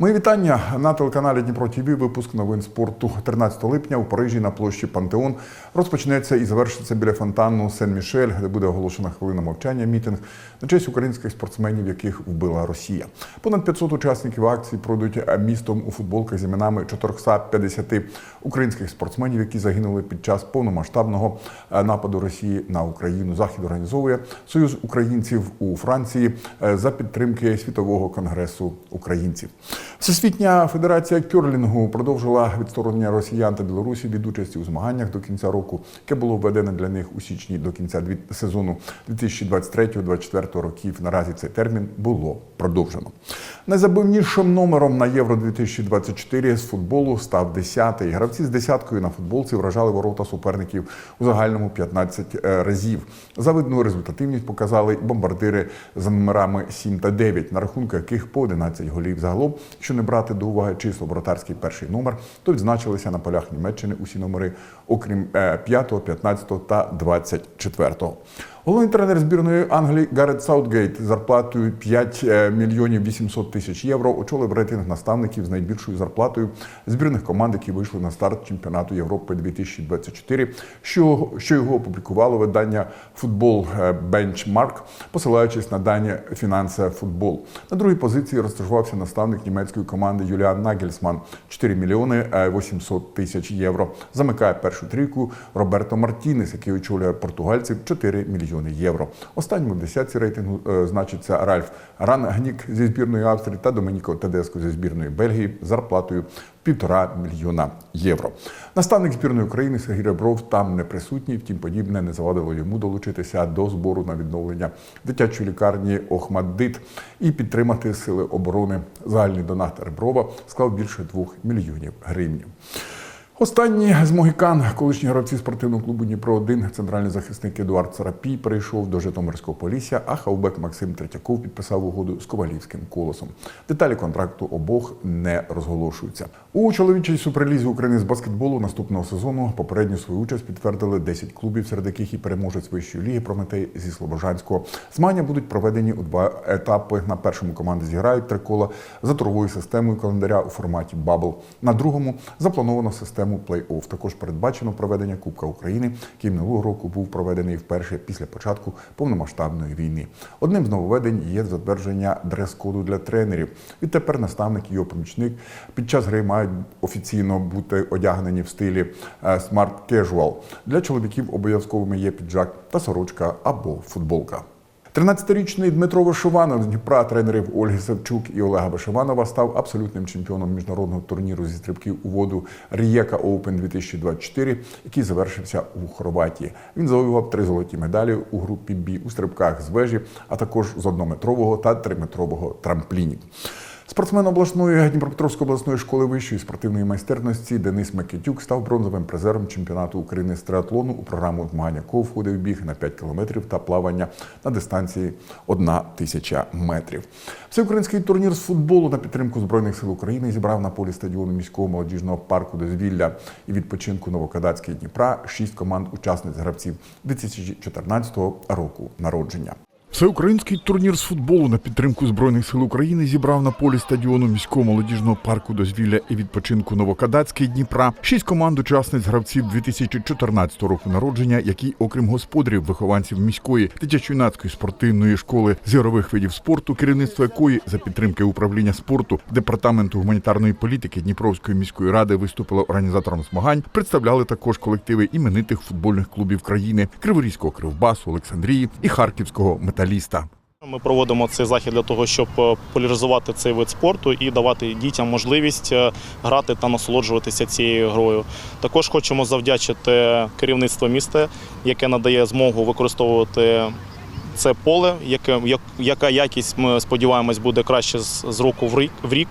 Мої вітання на телеканалі Дніпро ТВ. Випуск новин спорту 13 липня у Парижі на площі Пантеон розпочнеться і завершиться біля фонтану Сен-Мішель, де буде оголошена хвилина мовчання. Мітинг на честь українських спортсменів, яких вбила Росія. Понад 500 учасників акції пройдуть містом у футболках з іменами 450 українських спортсменів, які загинули під час повномасштабного е, нападу Росії на Україну. Захід організовує Союз українців у Франції е, за підтримки світового конгресу українців. Всесвітня федерація кюрлінгу продовжила відсторонення росіян та Білорусі від участі у змаганнях до кінця року, яке було введене для них у січні до кінця сезону 2023-2024 років. Наразі цей термін було продовжено. Найзабивнішим номером на Євро 2024 з футболу став 10-й. Гравці з десяткою на футболці вражали ворота суперників у загальному 15 разів. Завидну результативність показали бомбардири за номерами 7 та 9, на рахунку яких по 11 голів загалом. Якщо не брати до уваги число воротарський перший номер, то відзначилися на полях Німеччини усі номери, окрім 5, 15 та 24. Головний тренер збірної Англії Гарет Саутгейт зарплатою 5 мільйонів 800 тисяч євро очолив рейтинг наставників з найбільшою зарплатою збірних команд, які вийшли на старт чемпіонату Європи 2024, що, що його опублікувало видання Футбол Бенчмарк, посилаючись на дані Фінансе Футбол. На другій позиції розташувався наставник німецької команди Юліан Нагельсман 4 мільйони е, 800 тисяч євро. Замикає першу трійку Роберто Мартінес, який очолює португальців 4 мільйони євро. Останньому десятці рейтингу е, значиться Ральф Рангнік зі збірної Австрії та Домініко Тедеско зі збірної Бельгії зарплатою півтора мільйона євро. Наставник збірної України Сергій Ребров там не присутній, втім подібне не завадило йому долучитися до збору на відновлення дитячої лікарні Охмаддит і підтримати сили оборони. Загальний донат Реброва склав більше двох мільйонів гривень. Останній з могікан, колишні гравці спортивного клубу Дніпро 1 центральний захисник Едуард Царапій перейшов до Житомирського полісся, а хавбек Максим Третьяков підписав угоду з Ковалівським колосом. Деталі контракту обох не розголошуються. У чоловічій суперлізі України з баскетболу наступного сезону попередню свою участь підтвердили 10 клубів, серед яких і переможець вищої ліги Прометей зі Слобожанського. Змагання будуть проведені у два етапи. На першому команди зіграють три кола за торговою системою календаря у форматі Бабл. На другому заплановано систему плей-офф. Також передбачено проведення Кубка України, який минулого року був проведений вперше після початку повномасштабної війни. Одним з нововведень є затвердження дрес-коду для тренерів. Відтепер наставник і його помічник під час гри мають офіційно бути одягнені в стилі Casual. Для чоловіків обов'язковими є піджак та сорочка або футболка. 13-річний Дмитро Вишиванов з Дніпра, тренерів Ольги Савчук і Олега Вишиванова, став абсолютним чемпіоном міжнародного турніру зі стрибків у воду Рієка Open 2024, який завершився у Хорватії. Він завоював три золоті медалі у групі Бі у стрибках з вежі, а також з однометрового та триметрового трамплінів. Спортсмен обласної Дніпропетровської обласної школи вищої спортивної майстерності Денис Микитюк став бронзовим призером чемпіонату України з триатлону у програму змагання якого входив біг на 5 кілометрів та плавання на дистанції 1 тисяча метрів. Всеукраїнський турнір з футболу на підтримку збройних сил України зібрав на полі стадіону міського молодіжного парку дозвілля і відпочинку Новокадацький Дніпра шість команд учасниць гравців 2014 року народження. Всеукраїнський турнір з футболу на підтримку збройних сил України зібрав на полі стадіону міського молодіжного парку дозвілля і відпочинку Новокадацький Дніпра. Шість команд учасниць гравців 2014 року народження, які, окрім господарів, вихованців міської дитячо-юнацької спортивної школи з ігрових видів спорту, керівництво якої за підтримки управління спорту департаменту гуманітарної політики Дніпровської міської ради виступило організатором змагань, представляли також колективи іменитих футбольних клубів країни Криворізького Кривбасу, Олександрії і Харківського металіста. Ми проводимо цей захід для того, щоб поляризувати популяризувати цей вид спорту і давати дітям можливість е, грати та насолоджуватися цією грою. Також хочемо завдячити керівництву міста, яке надає змогу використовувати це поле, яке, яка якість, ми сподіваємось, буде краще з року в рік, в рік.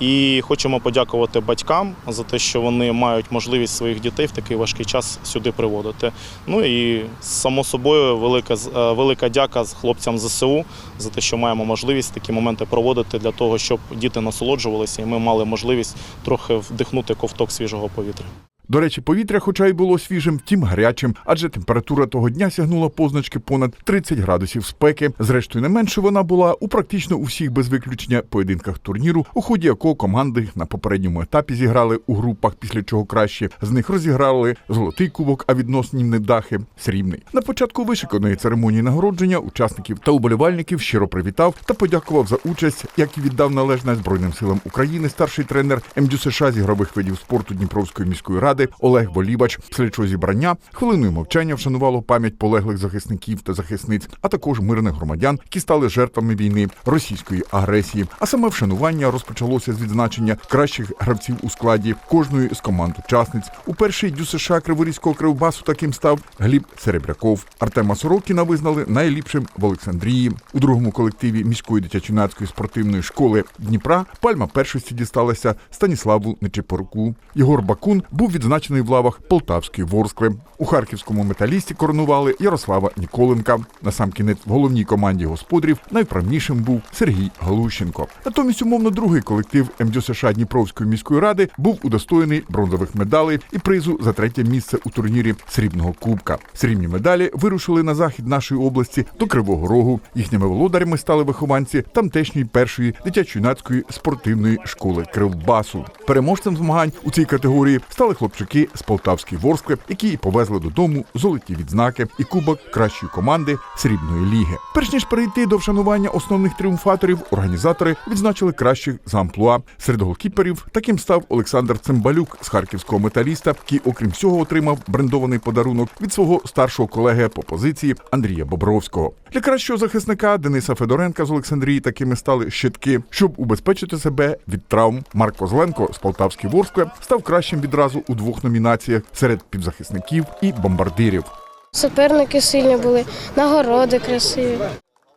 І хочемо подякувати батькам за те, що вони мають можливість своїх дітей в такий важкий час сюди приводити. Ну і само собою велика, е, велика дяка хлопцям ЗСУ за те, що маємо можливість такі моменти проводити для того, щоб діти насолоджувалися, і ми мали можливість трохи вдихнути ковток свіжого повітря. До речі, повітря, хоча й було свіжим, втім гарячим, адже температура того дня сягнула позначки понад 30 градусів спеки. Зрештою, не менше вона була у практично усіх без виключення поєдинках турніру, у ході якого команди на попередньому етапі зіграли у групах, після чого краще з них розіграли золотий кубок, а відносні недахи срібний. На початку вишиканої церемонії нагородження учасників та уболівальників щиро привітав та подякував за участь, як і віддав належне Збройним силам України старший тренер МДЮ США з ігрових видів спорту Дніпровської міської ради Олег Болібач. Після зібрання хвилиною мовчання вшанувало пам'ять полеглих захисників та захисниць, а також мирних громадян, які стали жертвами війни російської агресії. А саме вшанування розпочалося з відзначення кращих гравців у складі кожної з команд учасниць. У перший дю США Криворізького кривбасу таким став Гліб Серебряков. Артема Сорокіна визнали найліпшим в Олександрії. У другому колективі міської дитячо-юнацької спортивної школи Дніпра пальма першості дісталася Станіславу Нечипоруку. Єгор Бакун був відзначений в лавах Полтавської Ворскли. У харківському металісті коронували Ярослава Ніколенка. Насамкінець в головній команді господарів найвправнішим був Сергій Галущенко. Натомість, умовно, другий колектив МДЮ США Дніпровської міської ради був удостоєний бронзових медалей і призу за третє місце у турнірі срібного кубка. Срібні медалі вирушили на захід нашої області до Кривого Рогу. Їхніми володарями стали вихованці тамтешньої першої дитячо-юнацької спортивної школи Кривбасу. Переможцем змагань у цій категорії стали хлопчики з Полтавської Ворскли, які повезли додому золоті відзнаки і кубок кращої команди срібної ліги. Перш ніж перейти до вшанування основних тріумфаторів, організатори відзначили кращих за амплуа. Серед голкіперів таким став Олександр Цимбалюк з харківського металіста, який, окрім всього, отримав брендований подарунок від свого старшого колеги по позиції Андрія Бобровського. Для кращого захисника Дениса Федоренка з Олександрії такими стали щитки, щоб убезпечити себе від травм. Марк Козленко з Полтавської Ворскли став кращим відразу у двох номінаціях серед півзахисників і бомбардирів. Суперники сильні були, нагороди красиві.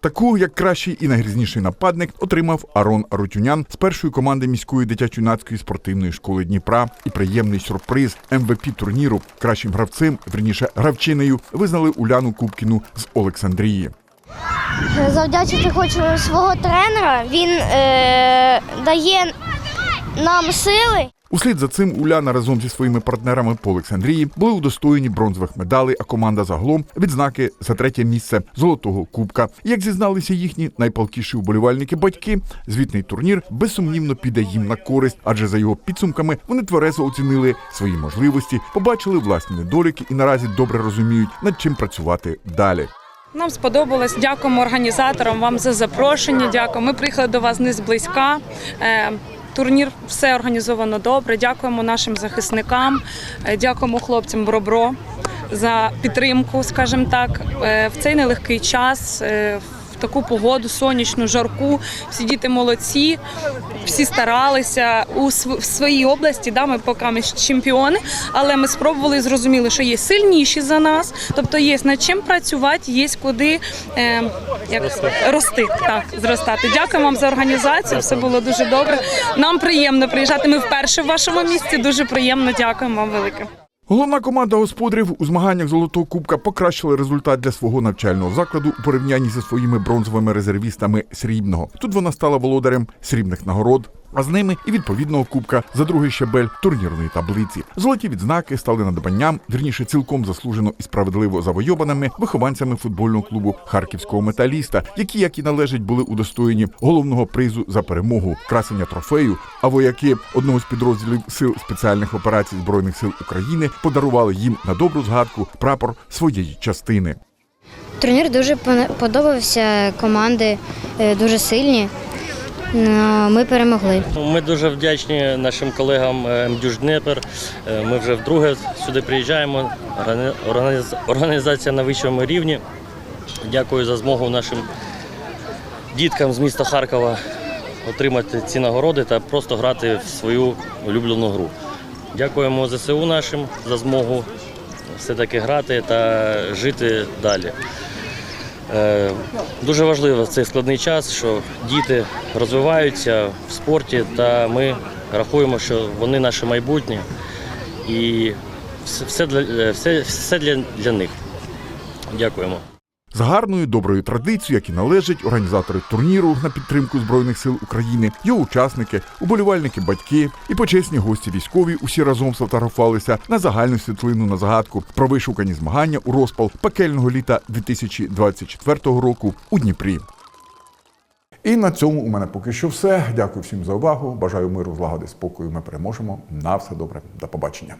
Таку, як кращий і найгрізніший нападник, отримав Арон Арутюнян з першої команди міської дитячо-юнацької спортивної школи Дніпра. І приємний сюрприз МВП турніру кращим гравцем, верніше гравчинею, визнали Уляну Кубкіну з Олександрії. Завдячити хочу свого тренера. Він е, дає нам сили. Услід за цим Уляна разом зі своїми партнерами по Олександрії були удостоєні бронзових медалей, а команда загалом відзнаки за третє місце золотого кубка. Як зізналися їхні найпалкіші уболівальники батьки, звітний турнір безсумнівно піде їм на користь, адже за його підсумками вони тверезо оцінили свої можливості, побачили власні недоліки і наразі добре розуміють, над чим працювати далі. Нам сподобалось. Дякуємо організаторам вам за запрошення. Дякую. Ми приїхали до вас не зблизька. Е, Турнір все організовано добре. Дякуємо нашим захисникам, е, дякуємо хлопцям Бробро за підтримку, скажімо так, Е, в цей нелегкий час. Таку погоду, сонячну, жарку, всі діти молодці, всі старалися у своїй області. Да, ми поки ми чемпіони, але ми спробували і зрозуміли, що є сильніші за нас, тобто є над чим працювати, є куди е, як, рости, так, зростати. Дякую вам за організацію. Все було дуже добре. Нам приємно приїжджати. Ми вперше в вашому місті. Дуже приємно. Дякуємо вам велике. Головна команда господарів у змаганнях золотого кубка покращила результат для свого навчального закладу у порівнянні зі своїми бронзовими резервістами срібного. Тут вона стала володарем срібних нагород. А з ними і відповідного кубка за другий щабель турнірної таблиці. Золоті відзнаки стали надбанням, вірніше цілком заслужено і справедливо завойованими вихованцями футбольного клубу харківського металіста, які, як і належить, були удостоєні головного призу за перемогу, красення трофею. А вояки одного з підрозділів сил спеціальних операцій збройних сил України подарували їм на добру згадку прапор своєї частини. Турнір дуже подобався. Команди е, дуже сильні. Ну, Ми перемогли. Ми дуже вдячні нашим колегам е, МДЮЖ Дніпр. Е, Ми вже вдруге сюди приїжджаємо. Організація на вищому рівні. Дякую за змогу нашим діткам з міста Харкова отримати ці нагороди та просто грати в свою улюблену гру. Дякуємо ЗСУ нашим за змогу все-таки грати та жити далі. Е, Дуже важливо в цей складний час, що діти розвиваються в спорті, та ми рахуємо, що вони наше майбутнє і все, для, е, все, все для, для них. Дякуємо. З гарною доброю традицією, як і належить, організатори турніру на підтримку Збройних сил України, його учасники, уболівальники, батьки і почесні гості військові усі разом сфотографувалися на загальну світлину на загадку про вишукані змагання у розпал пекельного літа 2024 року у Дніпрі. І на цьому у мене поки що все. Дякую всім за увагу. Бажаю миру, злагоди, спокою. Ми переможемо. На все добре. До побачення.